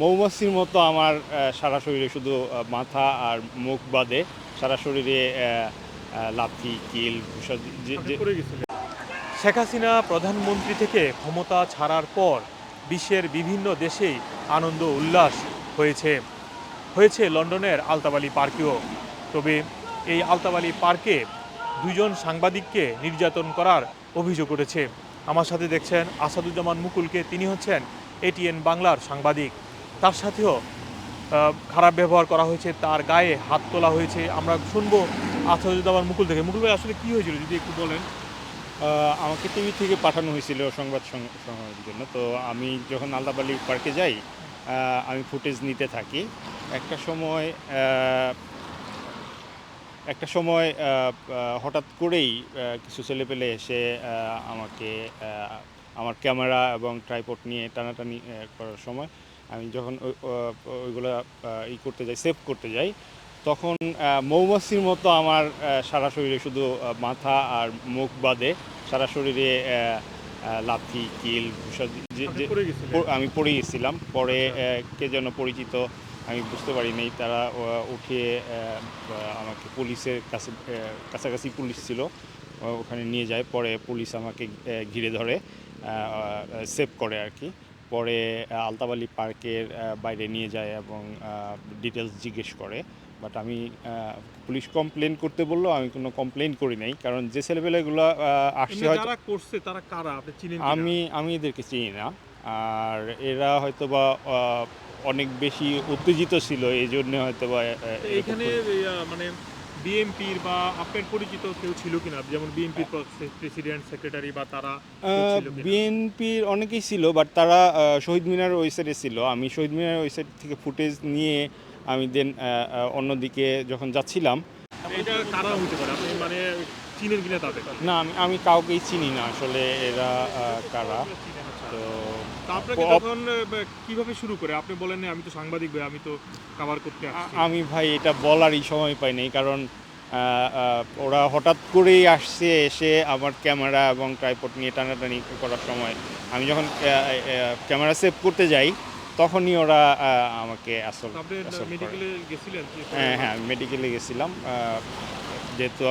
মৌমাছির মতো আমার সারা শরীরে শুধু মাথা আর মুখ বাদে সারা শরীরে লাথি কিল শেখ হাসিনা প্রধানমন্ত্রী থেকে ক্ষমতা ছাড়ার পর বিশ্বের বিভিন্ন দেশেই আনন্দ উল্লাস হয়েছে। হয়েছে লন্ডনের আলতাবালি পার্কেও। তবে এই আলতাবালি পার্কে দুজন সাংবাদিককে নির্যাতন করার অভিযোগ উঠেছে। আমার সাথে দেখছেন আসাদুজ্জামান মুকুলকে, তিনি হচ্ছেন এটিএন বাংলার সাংবাদিক। তার সাথেও খারাপ ব্যবহার করা হয়েছে, তার গায়ে হাত তোলা হয়েছে। আমরা শুনব আসাদুজ্জামান মুকুল থেকে। মুকুল ভাই, আসলে কী হয়েছিল, যদি একটু বলেন? আমাকে টিভি থেকে পাঠানো হয়েছিল সংবাদ সংগ্রহের জন্য। তো আমি যখন আলদাবালি পার্কে যাই আমি ফুটেজ নিতে থাকি। একটা সময় একটা সময় হঠাৎ করেই কিছু ছেলেপেলে এসে আমাকে আমার ক্যামেরা এবং ট্রাইপড নিয়ে টানাটানি করার সময় আমি যখন ওই- ওইগুলো ই করতে যাই সেভ করতে যাই তখন মৌমাছির মতো আমার সারা শরীরে শুধু মাথা আর মুখ বাদে সারা শরীরে লাথি কিল আমি পড়ে গেছিলাম পরে আচ্ছা। কে যেন পরিচিত আমি বুঝতে পারি নাই তারা উঠিয়ে আমাকে পুলিশের কাছে কাছাকাছি পুলিশ ছিল ওখানে নিয়ে যায় পরে পুলিশ আমাকে ঘিরে ধরে সেভ করে আর কি। পরে আলতাবালি পার্কের বাইরে নিয়ে যায় এবং ডিটেলস জিজ্ঞেস করে। বাট আমি পুলিশ কমপ্লেন করতে বলল আমি কোনো কমপ্লেন করি নাই কারণ যে ছেলেপেলেগুলো আসছে হয়তো করছে তারা কারা? আপনি চিনেন আমি আমি এদেরকে চিনি না। আর এরা হয়তো বা অনেক বেশি উত্তেজিত ছিল এই জন্য হয়তো বা এখানে মানে বিএমপির বা আপনার পরিচিত কেউ ছিল কিনা? যেমন বিএনপির প্রেসিডেন্ট সেক্রেটারি বা তারা? বিএনপির অনেকেই ছিল বাট তারা শহীদ মিনার ওই সাইডে ছিল। আমি শহীদ মিনার ওই সাইড থেকে ফুটেজ নিয়ে আমি দেন অন্যদিকে যখন যাচ্ছিলাম এটা কারা হতে পারে? আপনি মানে চিনেন কিনা তাদের? না আমি আমি কাউকেই চিনি না আসলে এরা কারা। তো আপনাকে তখন কীভাবে শুরু করে? আপনি বলেন না, আমি তো সাংবাদিক ভাই আমি তো কভার করতে আসছি। আমি ভাই এটা বলারই সময় পাই নাই কারণ ওরা হঠাৎ করেই আসছে এসে আমার ক্যামেরা এবং ট্রাইপড নিয়ে টানাটানি করার সময়। আমি যখন ক্যামেরা সেভ করতে যাই তখনই ওরা আমাকে আসল? হ্যাঁ হ্যাঁ মেডিকেলে গেছিলাম যেহেতু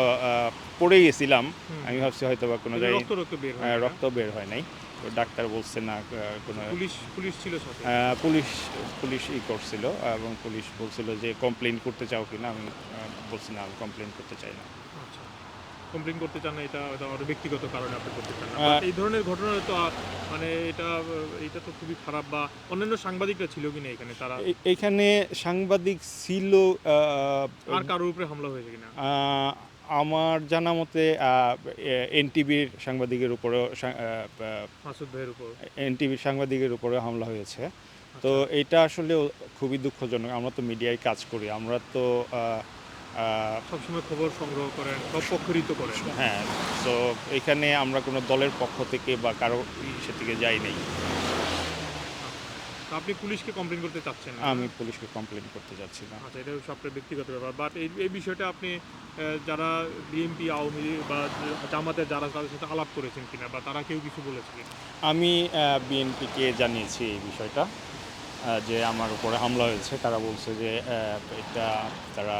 পড়ে গেছিলাম আমি ভাবছি হয়তো বা কোনো জায়গায় রক্ত রক্ত বের হয় রক্ত বের হয় নাই। তো ডাক্তার বলছে না কোনো পুলিশ পুলিশ ছিল পুলিশ পুলিশ ই করছিল এবং পুলিশ বলছিল যে কমপ্লেন করতে চাও কিনা? আমি বলছি না আমি কমপ্লেন করতে চাই না। কমপ্লেন করতে চান না এটা এটা আমার ব্যক্তিগত কারণে আপনি করতে চান না। এই ধরনের ঘটনা তো মানে এটা এটা তো খুবই খারাপ বা অন্যান্য সাংবাদিকরা ছিল কিনা এখানে? তারা এখানে সাংবাদিক ছিল আর কারোর উপরে হামলা হয়েছে কিনা আমার জানা মতে এনটিভির সাংবাদিকের উপরেও মাসুদ ভাইয়ের উপর এনটিভির সাংবাদিকের উপরে হামলা হয়েছে। তো আচ্ছা। এটা আসলে খুবই দুঃখজনক। আমরা তো মিডিয়ায় কাজ করি। আমরা তো সবসময় খবর সংগ্রহ করেন সব পক্ষরিত করেন। হ্যাঁ তো এখানে আমরা কোনো দলের পক্ষ থেকে বা কারও সে থেকে যাই নাই। তো আপনি পুলিশকে কমপ্লেন করতে চাচ্ছেন না? আমি পুলিশকে কমপ্লেন করতে যাচ্ছি না। আচ্ছা এটা সবটাই ব্যক্তিগত ব্যাপার। বাট এই এই বিষয়টা আপনি যারা বিএনপি আওয়ামী বা জামাতের যারা তাদের সাথে আলাপ করেছেন কিনা বা তারা কেউ কিছু বলেছে কিনা? আমি বিএনপিকে জানিয়েছি এই বিষয়টা। যে আমার উপরে হামলা হয়েছে, তারা বলছে যে এটা তারা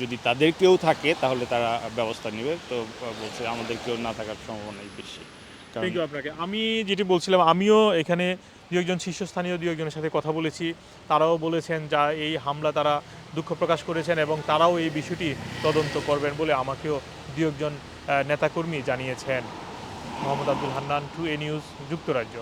যদি তাদের কেউ থাকে, তাহলে তারা ব্যবস্থা নেবে। তো বলছে আমাদের কেউ না থাকার সম্ভাবনাই বেশি। থ্যাংক ইউ আপনাকে। আমি যেটি বলছিলাম, আমিও এখানে দু একজন শীর্ষস্থানীয় দু একজনের সাথে কথা বলেছি। তারাও বলেছেন যা এই হামলা তারা দুঃখ প্রকাশ করেছেন এবং তারাও এই বিষয়টি তদন্ত করবেন বলে আমাকেও দু একজন নেতাকর্মী জানিয়েছেন। Mohammad Abdul Hannan, to a news, যুক্তরাজ্য।